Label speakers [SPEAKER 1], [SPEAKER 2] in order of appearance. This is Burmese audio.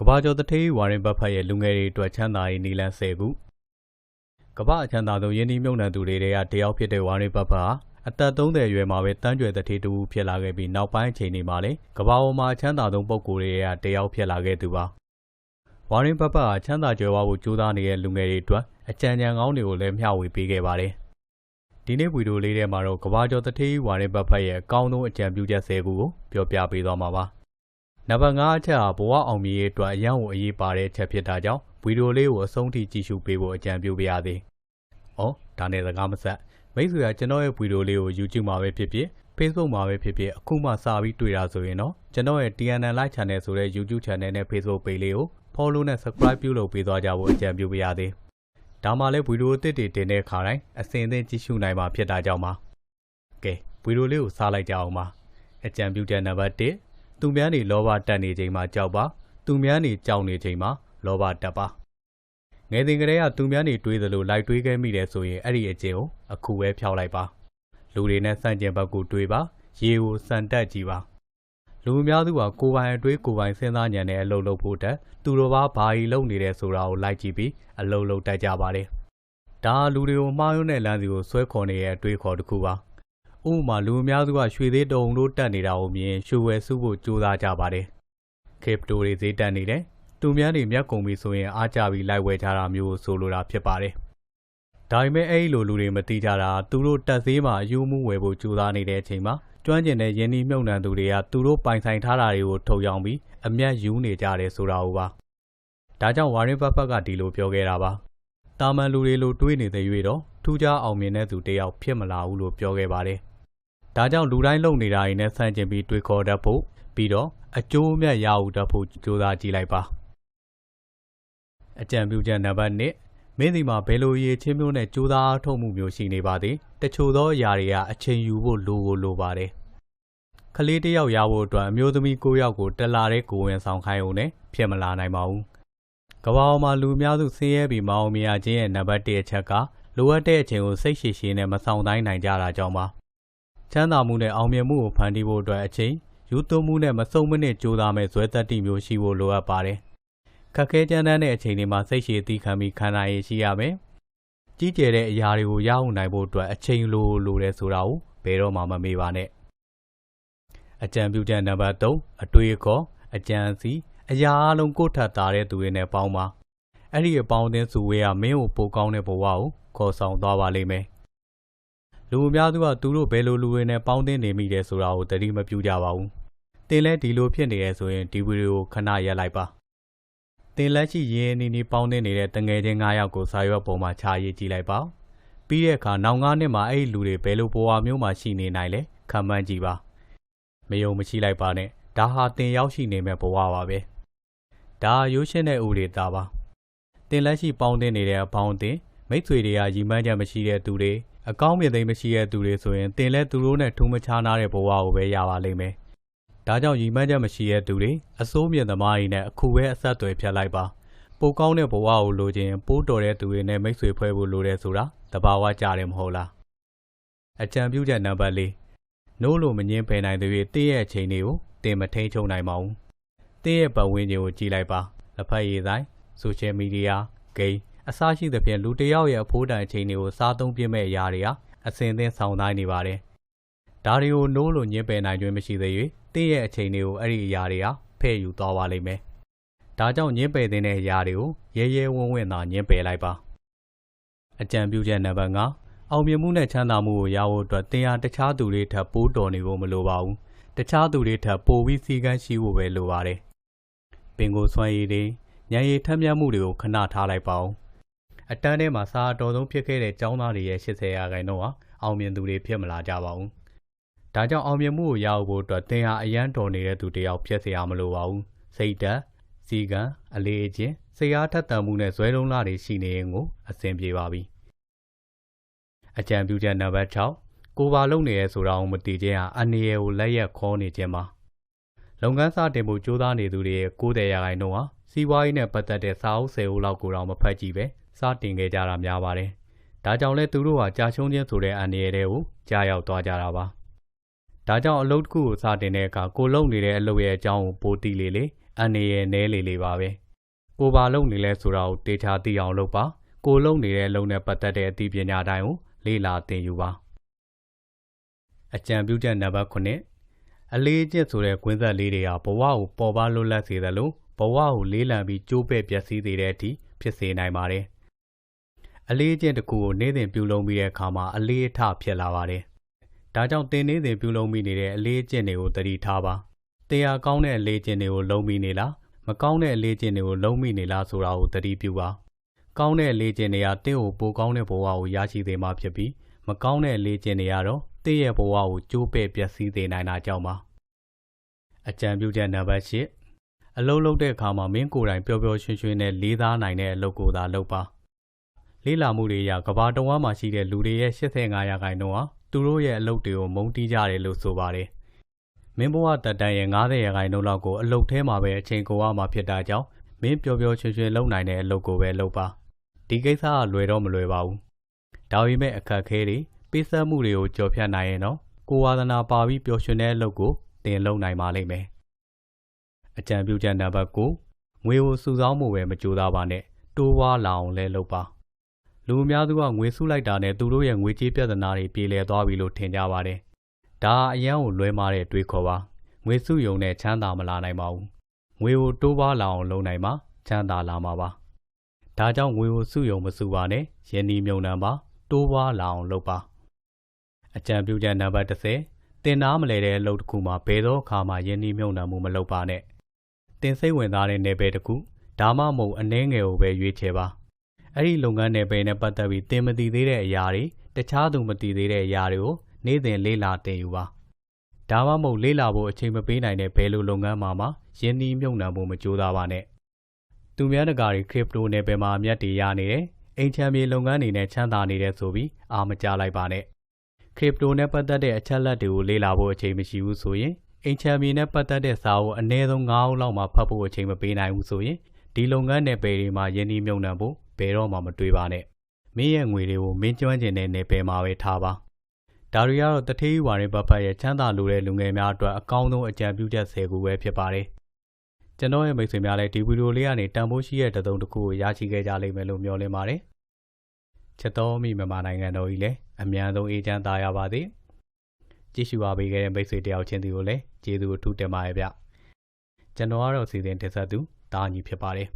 [SPEAKER 1] ကဘာကျော်တထေးဝါရင်ဘတ်ဖတ်ရဲ့လူငယ်တွေအတွက်ချမ်းသာရေးနီလန်း10ခုကဘာအချမ်းသာဆုံးယင်းဒီမြုံနှံသူတွေတွေကတယောက်ဖြစ်တဲ့ဝါရင်ဘတ်ဖတ်ဟာအသက်30အရွယ်မှာပဲတန်းကြွယ်တထေးတူဖြစ်လာခဲ့ပြီးနောက်ပိုင်းအချိန်တွေမှာလည်းကဘာပေါ်မှာချမ်းသာဆုံးပုံကိုယ်တွေကတယောက်ဖြစ်လာခဲ့သူပါဝါရင်ဘတ်ဖတ်ဟာချမ်းသာကြွယ်ဝဖို့ကြိုးစားနေတဲ့လူငယ်တွေအတွက်အကြံဉာဏ်ကောင်းတွေကိုလည်းမျှဝေပေးခဲ့ပါတယ်ဒီနေ့ဗီဒီယိုလေးထဲမှာတော့ကဘာကျော်တထေးဝါရင်ဘတ်ဖတ်ရဲ့အကောင်းဆုံးအကြံပြုချက်10ခုကိုပြောပြပေးသွားမှာပါ နံပါတ်5အချက်ဟာဘဝအောင်မြင်ရေးအတွက်အရန်ကိုအရေးပါတဲ့အချက်ဖြစ်တာကြောင့်ဗီဒီယိုလေးကိုအဆုံးထိကြည့်ရှုပေးဖို့အကြံပြုပါရစေ။ဩဒါနဲ့စကားမဆက်မိတ်ဆွေကကျွန်တော်ရဲ့ဗီဒီယိုလေးကို YouTube မှာပဲဖြစ်ဖြစ် Facebook မှာပဲဖြစ်ဖြစ်အခုမှစပြီးတွေ့တာဆိုရင်တော့ကျွန်တော်ရဲ့ TNN Live Channel ဆိုတဲ့ YouTube Channel နဲ့ Facebook Page လေးကို Follow နဲ့ Subscribe ပြုလုပ်ပေးသွားကြဖို့အကြံပြုပါရစေ။ဒါမှလည်းဗီဒီယိုအသစ်တွေတင်တဲ့အခါတိုင်းအစဉ်အသင့်ကြည့်ရှုနိုင်မှာဖြစ်တာကြောင့်ပါ။ကဲဗီဒီယိုလေးကိုစလိုက်ကြအောင်ပါ။အကြံပြုချက်နံပါတ်1 သူများနေလောဘတက်နေချိန်မှာကြောက်ပါသူများနေကြောက်နေချိန်မှာလောဘတက်ပါငယ်စဉ်ကလေးကသူများနေတွေးသလိုလိုက်တွေးခဲ့မိတယ်ဆိုရင်အဲ့ဒီအကျင့်ကိုအခုပဲဖျောက်လိုက်ပါလူတွေနဲ့စန့်ကျင်ဘက်ကိုတွေးပါရေကိုစံတက်ကြည့်ပါလူအများစုကကိုယ်ပိုင်အတွေးကိုယ်ပိုင်စဉ်းစားဉာဏ်နဲ့အလုပ်လုပ်ဖို့တက်သူတို့ဘာဘာကြီးလုပ်နေတယ်ဆိုတာကိုလိုက်ကြည့်ပြီးအလုပ်လုပ်တတ်ကြပါတယ်ဒါလူတွေကိုမှားယွင်းတဲ့လမ်းစီကိုဆွဲခေါ်နေတဲ့အတွေးခေါ်တစ်ခုပါ ဥပမာလူအများစုကရွှေသေးတုံတို့တက်နေတာကိုမြင်ရွှေဝယ်စုဖို့ကြိုးစားကြပါတယ်။ခေပတိုတွေဈေးတက်နေတယ်။သူများတွေမျက်ကုန်ပြီဆိုရင်အားကြပြီးလိုက်ဝယ်ကြတာမျိုးကိုဆိုလိုတာဖြစ်ပါတယ်။ဒါပေမဲ့အဲ့ဒီလိုလူတွေမသိကြတာသူတို့တက်သေးမှာအယူမှုဝယ်ဖို့ကြိုးစားနေတဲ့အချိန်မှာကျွမ်းကျင်တဲ့ယင်းနှီးမြုပ်နှံသူတွေကသူတို့ပိုင်ဆိုင်ထားတာတွေကိုထုတ်ရောင်းပြီးအမျက်ယူနေကြတယ်ဆိုတာကိုပါ။ဒါကြောင့်ဝါရင်ဘတ်ဖက်ကဒီလိုပြောခဲ့တာပါ။တာမန်လူတွေလိုတွေးနေတဲ့၍တော့ထူးခြားအောင်မြင်တဲ့သူတယောက်ဖြစ်မလာဘူးလို့ပြောခဲ့ပါတယ်။ ဒါကြောင့်လူတိုင်းလုံနေတာတွေနဲ့ဆန့်ကျင်ပြီးတွေးခေါ်တတ်ဖို့ပြီးတော့အကျိုးအမြတ်ရအောင်တတ်ဖို့ကြိုးစားကြည့်လိုက်ပါအကြံပြုချက်နံပါတ်1မင်းဒီမှာဘယ်လိုရည်ချင်းမျိုးနဲ့ကြိုးစားအားထုတ်မှုမျိုးရှိနေပါသည်တချို့သောအရာတွေကအချိန်ယူဖို့လိုကိုလိုပါတယ်ကလေးတစ်ယောက်ရဖို့အတွက်အမျိုးသမီး9ယောက်ကိုတက်လာတဲ့ကိုဝင်ဆောင်ခိုင်းုံနဲ့ဖြစ်မလာနိုင်ပါဘူးကမ္ဘာပေါ်မှာလူအများစုဆင်းရဲပြီးမအောင်မြင်ရခြင်းရဲ့နံပါတ်1အချက်ကလိုအပ်တဲ့အချိန်ကိုစိတ်ရှည်ရှည်နဲ့မဆောင်တိုင်းနိုင်ကြတာကြောင့်ပါ ချမ်းသာမှုနဲ့အောင်မြင်မှုကိုဖန်တီးဖို့အတွက်အချိန်ယူသွမှုနဲ့မစုံမနစ်ကြိုးစားမဲ့ဇွဲတက်တိမျိုးရှိဖို့လိုအပ်ပါတယ်။ခက်ခဲကြမ်းတမ်းတဲ့အချိန်တွေမှာစိတ်ရှည်သီးခံပြီးခံနိုင်ရရှိရမယ်။ကြီးကျယ်တဲ့အရာတွေကိုရအောင်နိုင်ဖို့အတွက်အချိန်လိုလိုတယ်ဆိုတာကိုဘယ်တော့မှမမေ့ပါနဲ့။အကြံပြုချက်နံပါတ်3အတွေးအခေါ်အကြံစီအရာအလုံးကိုထပ်တာတဲ့သူတွေနဲ့ပေါင်းပါ။အဲ့ဒီအပေါင်းအသင်းစုဝေးကမင်းကိုပိုကောင်းတဲ့ဘဝကိုခေါ်ဆောင်သွားပါလိမ့်မယ်။ လူအများစုကသူတို့ဘယ်လိုလူတွေနဲ့ပေါင်းသင်းနေမိတယ်ဆိုတာကိုသတိမပြုကြပါဘူး။တင်လဲဒီလိုဖြစ်နေရဆိုရင်ဒီဗီဒီယိုကိုခဏရပ်လိုက်ပါ။တင်လက်ရှိရင်းနေနေပေါင်းသင်းနေတဲ့တငယ်ချင်း9ယောက်ကိုစာရွက်ပေါ်မှာခြာရေးကြည့်လိုက်ပါ။ပြီးတဲ့အခါနောက်9နှစ်မှာအဲ့ဒီလူတွေဘယ်လိုဘဝမျိုးမှာရှိနေနိုင်လဲခံမှန်းကြည့်ပါ။မယုံမရှိလိုက်ပါနဲ့။ဒါဟာတင်ရောက်ရှိနေမဲ့ဘဝပါပဲ။ဒါရိုးရှင်းတဲ့ဥဒေတာပါ။တင်လက်ရှိပေါင်းသင်းနေတဲ့အပေါင်းအသင်းမိတ်ဆွေတွေကရီမန်းချက်မရှိတဲ့သူတွေ အကောင်းမြင်သိမ်းမရှိတဲ့သူတွေဆိုရင်တင်လဲသူတို့နဲ့ထူးမခြားနာတဲ့ဘဝကိုပဲရပါလိမ့်မယ်။ဒါကြောင့်ရီမန်းချက်မရှိတဲ့သူတွေအစိုးမြင်သမားတွေနဲ့အခုပဲအဆက်အသွယ်ဖြတ်လိုက်ပါ။ပိုကောင်းတဲ့ဘဝကိုလိုချင်ပိုးတော်တဲ့သူတွေနဲ့မိတ်ဆွေဖွဲ့ဖို့လိုတယ်ဆိုတာတဘာဝကြတယ်မဟုတ်လား။အကြံပြုချက်နံပါတ်၄နိုးလို့မငင်းဖယ်နိုင်တဲ့၍တည့်ရဲ့အချိန်တွေကိုတင်မထိန်ချုံနိုင်ပါဘူး။တည့်ရဲ့ပတ်ဝန်းကျင်ကိုကြည့်လိုက်ပါ။လက်ဖက်ရည်ဆိုင်ဆိုရှယ်မီဒီယာဂိမ်း အစရှိသဖြင့်လူတစ်ယောက်ရဲ့အဖိုးတန်အချိန်တွေကိုစားသုံးပြမဲ့အရာတွေဟာအစင်သင်းဆောင်တိုင်းနေပါတယ်။ဒါတွေကိုနိုးလို့ညှင်းပယ်နိုင်ခြင်းမရှိသေး၍တင့်ရဲ့အချိန်တွေကိုအဲ့ဒီအရာတွေဟာဖဲ့ယူသွားပါလိမ့်မယ်။ဒါကြောင့်ညှင်းပယ်တဲ့အရာတွေကိုရဲရဲဝံ့ဝံ့သာညှင်းပယ်လိုက်ပါ။အကြံပြုချက်နံပါတ်5အောင်မြင်မှုနဲ့ချမ်းသာမှုကိုရဖို့အတွက်တင်ဟာတခြားသူတွေထပ်ပိုးတော်နေဖို့မလိုပါဘူး။တခြားသူတွေထပ်ပိုပြီးစီကန်းရှိဖို့ပဲလိုပါတယ်။ပင်ကိုစွမ်းရည်တွေညံရည်ထက်မြက်မှုတွေကိုခဏထားလိုက်ပါဦး။ အတန်းထဲမှာစာအတော်ဆုံးဖြစ်ခဲ့တဲ့ကျောင်းသားတွေရဲ့80ရာခိုင်နှုန်းဟာအောင်မြင်သူတွေဖြစ်မလာကြပါဘူး။ဒါကြောင့်အောင်မြင်မှုကိုရအောင်ဖို့အတွက်သင်ဟာအရန်တော်နေတဲ့သူတယောက်ဖြစ်စရာမလိုပါဘူး။စိတ်ဓာတ်၊စီကံ၊အလေးအကျင့်၊စိတ်အားထက်သန်မှုနဲ့ဇွဲလုံးလာတွေရှိနေရင်ကိုအဆင်ပြေပါပြီ။အကြံပြုချက်နံပါတ်6ကိုပါလုံနေရဲဆိုတာကိုမသိခြင်းဟာအနေရကိုလက်ရက်ခေါ်နေခြင်းပါ။လုပ်ငန်းစတင်ဖို့ကြိုးစားနေသူတွေရဲ့90ရာခိုင်နှုန်းဟာစီးပွားရေးနဲ့ပတ်သက်တဲ့စာအုပ်10အုပ်လောက်ကိုတော့မဖတ်ကြည့်ပဲ စတင်ခဲ့ကြတာများပါတယ်။ဒါကြောင့်လဲသူတို့ဟာကြာရှုံးခြင်းဆိုတဲ့အန္တရာယ်တွေကိုကြားရောက်သွားကြတာပါ။ဒါကြောင့်အလုပ်တစ်ခုကိုစတင်တဲ့အခါကိုလုံနေတဲ့အလုပ်ရဲ့အကြောင်းကိုပိုသိလေလေအန်နေရဲ့နဲလေလေပါပဲကိုပါလုံနေလဲဆိုတာကိုတေချာသိအောင်လုပ်ပါကိုလုံနေတဲ့အလုံးနဲ့ပတ်သက်တဲ့အသိပညာတိုင်းကိုလေ့လာသင်ယူပါအကြံပြုချက်နံပါတ်9အလေးကျင့်ဆိုတဲ့ကွင်းဆက်လေးတွေဟာဘဝကိုပေါ်ပါလွတ်လပ်စေသလိုဘဝကိုလေးလံပြီးကျိုးပဲ့ပျက်စီးစေတဲ့အထိဖြစ်စေနိုင်ပါတယ် အလေးကျင့်တစ်ခုကိုနေ့စဉ်ပြုလုပ်ပြီးတဲ့အခါမှာအလေးအထဖြစ်လာပါတယ်ဒါကြောင့်သင်နေ့စဉ်ပြုလုပ်မိနေတဲ့အလေးကျင့်တွေကိုတတိထားပါတရားကောင်းတဲ့အလေးကျင့်တွေကိုလုံးမိနေလားမကောင်းတဲ့အလေးကျင့်တွေကိုလုံးမိနေလားဆိုတာကိုတတိပြုပါကောင်းတဲ့အလေးကျင့်တွေကတင့်ကိုပိုကောင်းတဲ့ဘဝကိုရရှိစေမှာဖြစ်ပြီးမကောင်းတဲ့အလေးကျင့်တွေကတော့တင့်ရဲ့ဘဝကိုကျိုးပဲ့ပျက်စီးစေနိုင်တာကြောင့်ပါအကြံပြုချက်နံပါတ်၈အလုံးလုံးတဲ့အခါမှာမင်းကိုယ်တိုင်ပျော်ပျော်ရွှင်ရွှင်နဲ့လေးစားနိုင်တဲ့အလုပ်ကိုသာလုပ်ပါ လေးလာမှုတွေအရကဘာတဝမ်းမှာရှိတဲ့လူတွေရဲ့85ရာခိုင်နှုန်းဟာသူတို့ရဲ့အလုပ်တွေကိုမုန်းတီးကြတယ်လို့ဆိုပါတယ်မင်းဘဝတက်တန်ရဲ့90ရာခိုင်နှုန်းလောက်ကိုအလုပ်ထဲမှာပဲအချိန်ကုန်ရမှာဖြစ်တာကြောင့်မင်းပျော်ပျော်ရွှင်ရွှင်လုပ်နိုင်တဲ့အလုပ်ကိုပဲလုပ်ပါဒီကိစ္စကလွယ်တော့မလွယ်ပါဘူးဒါပေမဲ့အခက်အခဲတွေပေးဆက်မှုတွေကိုကြော်ဖြတ်နိုင်ရင်တော့ကိုဝါသနာပါပြီးပျော်ရွှင်တဲ့အလုပ်ကိုသင်လုပ်နိုင်ပါလိမ့်မယ်အကြံပြုချက်နံပါတ်9ငွေကိုစုဆောင်းမှုပဲမကြိုးစားပါနဲ့တိုးဝါလာအောင်လဲလုပ်ပါ လူအများစုကငွေစုလိုက်တာနဲ့သူတို့ရဲ့ငွေကြေးပြဿနာတွေပြေလည်သွားပြီလို့ထင်ကြပါတယ်ဒါအရန်ကိုလွဲမားတဲ့တွေးခေါ်ပါငွေစုယုံနဲ့ချမ်းသာမလာနိုင်ပါဘူးငွေကိုတိုးပွားလာအောင်လုပ်နိုင်မှာချမ်းသာလာမှာပါဒါကြောင့်ငွေကိုစုယုံမစုပါနဲ့ယင်းဒီမြုံနှံပါတိုးပွားလာအောင်လုပ်ပါအကြံပြုချက်နံပါတ်30တင်နာမလဲတဲ့အလုပ်တစ်ခုမှာဘယ်တော့အခါမှယင်းဒီမြုံနှံမှုမလုပ်ပါနဲ့တင်စိတ်ဝင်စားတဲ့နယ်ပယ်တစ်ခုဒါမှမဟုတ်အနှဲငယ်ကိုပဲရွေးချယ်ပါ အဲ့ဒီလုပ်ငန်းနယ်ပယ်နဲ့ပတ်သက်ပြီးတင်မသိသေးတဲ့အရာတွေတခြားသူမသိသေးတဲ့အရာတွေကိုနေ့စဉ်လေးလာတင်ယူပါဒါမှမဟုတ်လေးလာဖို့အချိန်မပေးနိုင်တဲ့ဘယ်လိုလုပ်ငန်းမှာမှယင်းဒီမြုံနှံမှုမကြိုးစားပါနဲ့သူများတကာတွေခရစ်ပတိုနယ်ပယ်မှာအမြတ်တွေရနေတယ်အိမ်ချမ်းမြေလုပ်ငန်းတွေနဲ့ချမ်းသာနေတယ်ဆိုပြီးအာမကြလိုက်ပါနဲ့ခရစ်ပတိုနဲ့ပတ်သက်တဲ့အချက်လက်တွေကိုလေ့လာဖို့အချိန်မရှိဘူးဆိုရင်အိမ်ချမ်းမြေနဲ့ပတ်သက်တဲ့စာအုပ်အနည်းဆုံး9အုပ်လောက်မှဖတ်ဖို့အချိန်မပေးနိုင်ဘူးဆိုရင်ဒီလုပ်ငန်းနယ်ပယ်တွေမှာယင်းဒီမြုံနှံဖို့ ဘယ်တော့မှမတွေးပါနဲ့မင်းရဲ့ငွေတွေကိုမင်းကျွမ်းကျင်တဲ့နယ်ပယ်မှာပဲထားပါဒါတွေကတော့တထေးဝါရင်ဘတ်ဖတ်ရဲ့ချမ်းသာလိုတဲ့လူငယ်များအတွက်အကောင်းဆုံးအကြံပြုချက်10ခုပဲဖြစ်ပါတယ်ကျွန်တော်ရဲ့မိတ်ဆွေများလည်းဒီဗီဒီယိုလေးကနေတန်ဖိုးရှိတဲ့တသုံးတစ်ခုကိုရရှိခဲ့ကြလိမ့်မယ်လို့မျှော်လင့်ပါတယ်ချက်တော်မိမြန်မာနိုင်ငံတော်ကြီးလည်းအမြန်ဆုံးအေးချမ်းသာရပါစေကြည့်ရှုပါပေးခဲ့တဲ့မိတ်ဆွေတယောက်ချင်းစီကိုလည်းကျေးဇူးအထူးတင်ပါတယ်ဗျကျွန်တော်ကတော့စီစဉ်တင်ဆက်သူတာညီဖြစ်ပါတယ်